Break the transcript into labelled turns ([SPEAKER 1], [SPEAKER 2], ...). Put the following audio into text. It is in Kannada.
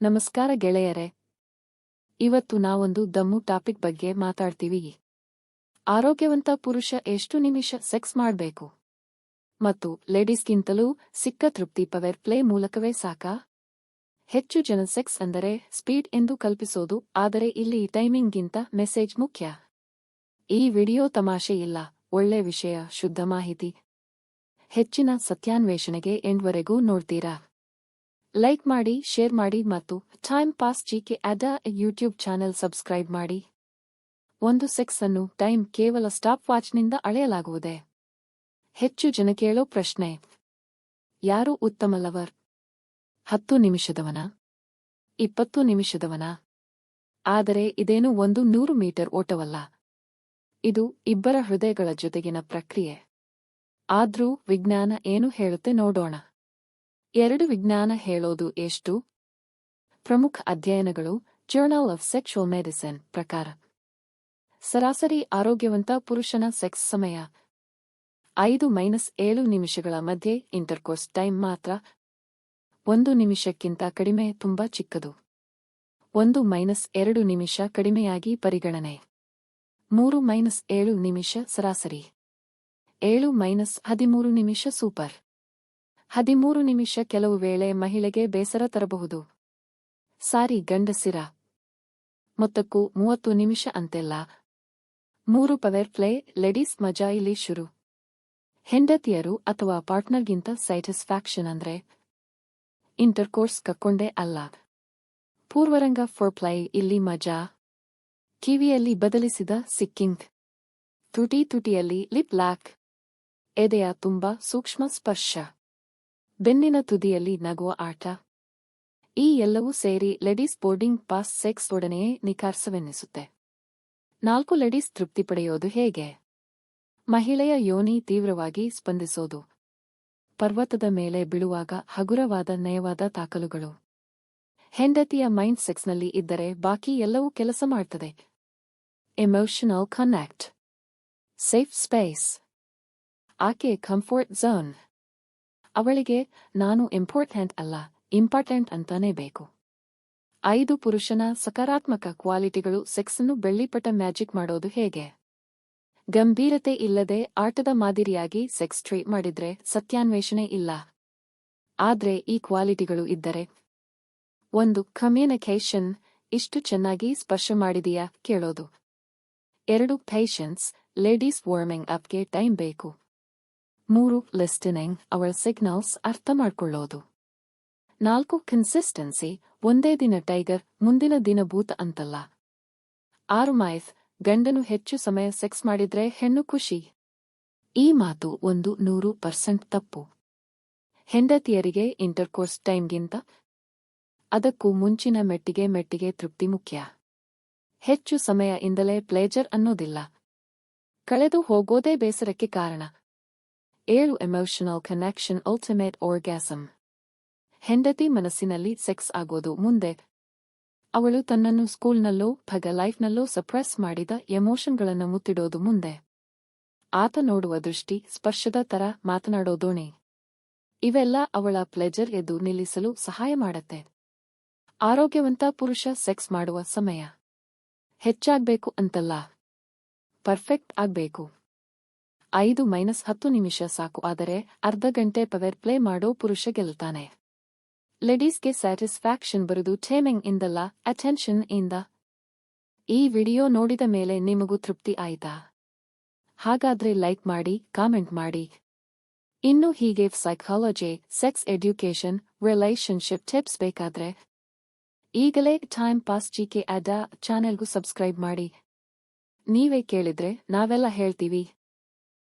[SPEAKER 1] ನಮಸ್ಕಾರ ಗೆಳೆಯರೆ. ಇವತ್ತು ನಾವೊಂದು ದಮ್ಮು ಟಾಪಿಕ್ ಬಗ್ಗೆ ಮಾತಾಡ್ತೀವಿ. ಆರೋಗ್ಯವಂತ ಪುರುಷ ಎಷ್ಟು ನಿಮಿಷ ಸೆಕ್ಸ್ ಮಾಡಬೇಕು? ಮತ್ತು ಲೇಡೀಸ್ಗಿಂತಲೂ ಸಿಕ್ಕ ತೃಪ್ತಿ ಪವರ್ ಪ್ಲೇ ಮೂಲಕವೇ ಸಾಕಾ? ಹೆಚ್ಚು ಜನ ಸೆಕ್ಸ್ ಅಂದರೆ ಸ್ಪೀಡ್ ಎಂದು ಕಲ್ಪಿಸೋದು, ಆದರೆ ಇಲ್ಲಿ ಟೈಮಿಂಗ್ಗಿಂತ ಮೆಸೇಜ್ ಮುಖ್ಯ. ಈ ವಿಡಿಯೋ ತಮಾಷೆ ಇಲ್ಲ, ಒಳ್ಳೆ ವಿಷಯ, ಶುದ್ಧ ಮಾಹಿತಿ. ಹೆಚ್ಚಿನ ಸತ್ಯಾನ್ವೇಷಣೆಗೆ ಎಂಡ್ವರೆಗೂ ನೋಡ್ತೀರಾ? ಲೈಕ್ ಮಾಡಿ ಶೇರ್ ಮಾಡಿ ಮತ್ತು ಟೈಮ್ ಪಾಸ್ ಜಿಕೆ ಅದ ಯೂಟ್ಯೂಬ್ ಚಾನೆಲ್ ಸಬ್ಸ್ಕ್ರೈಬ್ ಮಾಡಿ. ಒಂದು ಸೆಕ್ಸ್ ಅನ್ನು ಟೈಮ್ ಕೇವಲ ಸ್ಟಾಪ್ ವಾಚ್ನಿಂದ ಅಳೆಯಲಾಗುವುದೇ? ಹೆಚ್ಚು ಜನ ಕೇಳೋ ಪ್ರಶ್ನೆ. ಯಾರು ಉತ್ತಮ ಲವರ್? ಹತ್ತು ನಿಮಿಷದವನ? ಇಪ್ಪತ್ತು ನಿಮಿಷದವನ? ಆದರೆ ಇದೇನು ಒಂದು ನೂರು ಮೀಟರ್ ಓಟವಲ್ಲ? ಇದು ಇಬ್ಬರ ಹೃದಯಗಳ ಜೊತೆಗಿನ ಪ್ರಕ್ರಿಯೆ. ಆದ್ರೂ ವಿಜ್ಞಾನ ಏನು ಹೇಳುತ್ತೆ ನೋಡೋಣ. ಎರಡು ವಿಜ್ಞಾನ ಹೇಳೋದು ಎಷ್ಟು? ಪ್ರಮುಖ ಅಧ್ಯಯನಗಳು ಜರ್ನಲ್ ಆಫ್ ಸೆಕ್ಷುವಲ್ ಮೆಡಿಸಿನ್ ಪ್ರಕಾರ. ಸರಾಸರಿ ಆರೋಗ್ಯವಂತ ಪುರುಷನ ಸೆಕ್ಸ್ ಸಮಯ. ಐದು ಮೈನಸ್ ಏಳು ನಿಮಿಷಗಳ ಮಧ್ಯೆ ಇಂಟರ್ಕೋರ್ಸ್ ಟೈಮ್ ಮಾತ್ರ. ಒಂದು ನಿಮಿಷಕ್ಕಿಂತ ಕಡಿಮೆ ತುಂಬಾ ಚಿಕ್ಕದು. ಒಂದು ಮೈನಸ್ ಎರಡು ನಿಮಿಷ ಕಡಿಮೆಯಾಗಿ ಪರಿಗಣನೆ. ಮೂರು ಮೈನಸ್ ಏಳು ನಿಮಿಷ ಸರಾಸರಿ. ಏಳು ಮೈನಸ್ ಹದಿಮೂರು ನಿಮಿಷ ಸೂಪರ್. ಹದಿಮೂರು ನಿಮಿಷ ಕೆಲವು ವೇಳೆ ಮಹಿಳೆಗೆ ಬೇಸರ ತರಬಹುದು. ಸಾರಿ, ಗಂಡಸಿರ. ಮೊತ್ತಕ್ಕೂ ಮೂವತ್ತು ನಿಮಿಷ ಅಂತೆಲ್ಲ. ಮೂರು ಪವರ್ ಪ್ಲೇ, ಲೇಡೀಸ್ ಮಜಾ ಇಲ್ಲಿ ಶುರು. ಹೆಂಡತಿಯರು ಅಥವಾ ಪಾರ್ಟ್ನರ್ಗಿಂತ ಸ್ಯಾಟಿಸ್ಫ್ಯಾಕ್ಷನ್ ಅಂದ್ರೆ ಇಂಟರ್ಕೋರ್ಸ್ ಕಕ್ಕೊಂಡೇ ಅಲ್ಲ. ಪೂರ್ವರಂಗ ಫೋರ್ ಪ್ಲೈ, ಇಲ್ಲಿ ಮಜಾ. ಕಿವಿಯಲ್ಲಿ ಬದಲಿಸಿದ ಸಿಕ್ಕಿಂಗ್. ತುಟಿ ತುಟಿಯಲ್ಲಿ ಲಿಪ್ ಲ್ಯಾಕ್ ಎದೆಯ ತುಂಬಾ ಸೂಕ್ಷ್ಮ ಸ್ಪರ್ಶ. ಬೆನ್ನಿನ ತುದಿಯಲ್ಲಿ ನಗುವ ಆಟ. ಈ ಎಲ್ಲವೂ ಸೇರಿ ಲೇಡೀಸ್ ಬೋರ್ಡಿಂಗ್ ಪಾಸ್ ಸೆಕ್ಸ್ ಒಡನೆಯೇ ನಿಖಾರ್ಸವೆನ್ನಿಸುತ್ತೆ. ನಾಲ್ಕು ಲೇಡೀಸ್ ತೃಪ್ತಿ ಪಡೆಯೋದು ಹೇಗೆ? ಮಹಿಳೆಯ ಯೋನಿ ತೀವ್ರವಾಗಿ ಸ್ಪಂದಿಸೋದು. ಪರ್ವತದ ಮೇಲೆ ಬೀಳುವಾಗ ಹಗುರವಾದ ನಯವಾದ ತಾಕಲುಗಳು. ಹೆಂಡತಿಯ ಮೈಂಡ್ ಸೆಕ್ಸ್ನಲ್ಲಿ ಇದ್ದರೆ ಬಾಕಿ ಎಲ್ಲವೂ ಕೆಲಸ ಮಾಡ್ತದೆ. Emotional connect. Safe space. ಆಕೆ ಕಂಫರ್ಟ್ ಝೋನ್. ಅವಳಿಗೆ ನಾನು ಇಂಪಾರ್ಟೆಂಟ್ ಅಲ್ಲ ಇಂಪಾರ್ಟೆಂಟ್ ಅಂತಾನೇ ಬೇಕು. ಐದು ಪುರುಷನ ಸಕಾರಾತ್ಮಕ ಕ್ವಾಲಿಟಿಗಳು ಸೆಕ್ಸನ್ನು ಬೆಳ್ಳಿಪಟ ಮ್ಯಾಜಿಕ್ ಮಾಡೋದು ಹೇಗೆ? ಗಂಭೀರತೆ ಇಲ್ಲದೆ ಆಟದ ಮಾದರಿಯಾಗಿ ಸೆಕ್ಸ್ ಟ್ರೀಟ್ ಮಾಡಿದ್ರೆ ಸತ್ಯಾನ್ವೇಷಣೆ ಇಲ್ಲ. ಆದ್ರೆ ಈ ಕ್ವಾಲಿಟಿಗಳು ಇದ್ದರೆ? ಒಂದು ಕಮ್ಯುನಿಕೇಷನ್ ಇಷ್ಟು ಚೆನ್ನಾಗಿ ಸ್ಪರ್ಶ ಮಾಡಿದೀಯಾ ಕೇಳೋದು. ಎರಡು ಪೇಷನ್ಸ್ ಲೇಡೀಸ್ ವಾರ್ಮಿಂಗ್ ಅಪ್ಗೆ ಟೈಮ್ ಬೇಕು. ಮೂರು ಲಿಸ್ಟನಿಂಗ್ ಅವಳ ಸಿಗ್ನಲ್ಸ್ ಅರ್ಥ ಮಾಡ್ಕೊಳ್ಳೋದು ನಾಲ್ಕು ಕನ್ಸಿಸ್ಟೆನ್ಸಿ ಒಂದೇ ದಿನ ಟೈಗರ್, ಮುಂದಿನ ದಿನ ಬೂತ್ ಅಂತಲ್ಲ. ಆರು ಮೈಫ್ ಗಂಡನು ಹೆಚ್ಚು ಸಮಯ ಸೆಕ್ಸ್ ಮಾಡಿದ್ರೆ ಹೆಣ್ಣು ಖುಷಿ. ಈ ಮಾತು ಒಂದು ನೂರು ಪರ್ಸೆಂಟ್ ತಪ್ಪು. ಹೆಂಡತಿಯರಿಗೆ ಇಂಟರ್ಕೋರ್ಸ್ ಟೈಮ್ಗಿಂತ ಅದಕ್ಕೂ ಮುಂಚಿನ ಮೆಟ್ಟಿಗೆ ಮೆಟ್ಟಿಗೆ ತೃಪ್ತಿ ಮುಖ್ಯ. ಹೆಚ್ಚು ಸಮಯ ಇಂದಲೇ ಪ್ಲೇಜರ್ ಅನ್ನೋದಿಲ್ಲ. ಕಳೆದು ಹೋಗೋದೇ ಬೇಸರಕ್ಕೆ ಕಾರಣ. ಏಳು ಎಮೋಷನಲ್ ಕನೆಕ್ಷನ್ ಅಲ್ಟಿಮೇಟ್ ಓರ್ಗ್ಯಾಸಮ್ ಹೆಂಡತಿ ಮನಸ್ಸಿನಲ್ಲಿ ಸೆಕ್ಸ್ ಆಗೋದು ಮುಂದೆ. ಅವಳು ತನ್ನನ್ನು ಸ್ಕೂಲ್ನಲ್ಲೋ ಭಗ ಲೈಫ್ನಲ್ಲೋ ಸಪ್ರೆಸ್ ಮಾಡಿದ ಎಮೋಷನ್ಗಳನ್ನು ಮುತ್ತಿಡೋದು ಮುಂದೆ. ಆತ ನೋಡುವ ದೃಷ್ಟಿ, ಸ್ಪರ್ಶದ ತರ ಮಾತನಾಡೋದೋಣೆ. ಇವೆಲ್ಲ ಅವಳ ಪ್ಲೆಜರ್ ಎದ್ದು ನಿಲ್ಲಿಸಲು ಸಹಾಯ ಮಾಡತ್ತೆ. ಆರೋಗ್ಯವಂತ ಪುರುಷ ಸೆಕ್ಸ್ ಮಾಡುವ ಸಮಯ. ಹೆಚ್ಚಾಗ್ಬೇಕು ಅಂತಲ್ಲ. ಪರ್ಫೆಕ್ಟ್ ಆಗ್ಬೇಕು. ಐದು ಮೈನಸ್ ಹತ್ತು ನಿಮಿಷ ಸಾಕು, ಆದರೆ ಅರ್ಧ ಗಂಟೆ ಪವರ್ ಪ್ಲೇ ಮಾಡೋ ಪುರುಷ ಗೆಲ್ತಾನೆ ಲೇಡೀಸ್ಗೆ ಸ್ಯಾಟಿಸ್ಫ್ಯಾಕ್ಷನ್ ಬರುದು ಟೇಮಿಂಗ್ ಇಂದಲ್ಲ, ಅಟೆನ್ಷನ್ ಇಂದ. ಈ ವಿಡಿಯೋ ನೋಡಿದ ಮೇಲೆ ನಿಮಗೂ ತೃಪ್ತಿ ಆಯ್ತಾ? ಹಾಗಾದ್ರೆ ಲೈಕ್ ಮಾಡಿ, ಕಾಮೆಂಟ್ ಮಾಡಿ. ಇನ್ನು ಹೀಗೆ psychology sex education relationship tips ಬೇಕಾದ್ರೆ ಈಗಲೇ ಟೈಮ್ ಪಾಸ್ ಜಿಕೆ ಅಡ ಚಾನೆಲ್ಗೂ ಸಬ್ಸ್ಕ್ರೈಬ್ ಮಾಡಿ. ನೀವೇ ಕೇಳಿದ್ರೆ ನಾವೆಲ್ಲ ಹೇಳ್ತೀವಿ.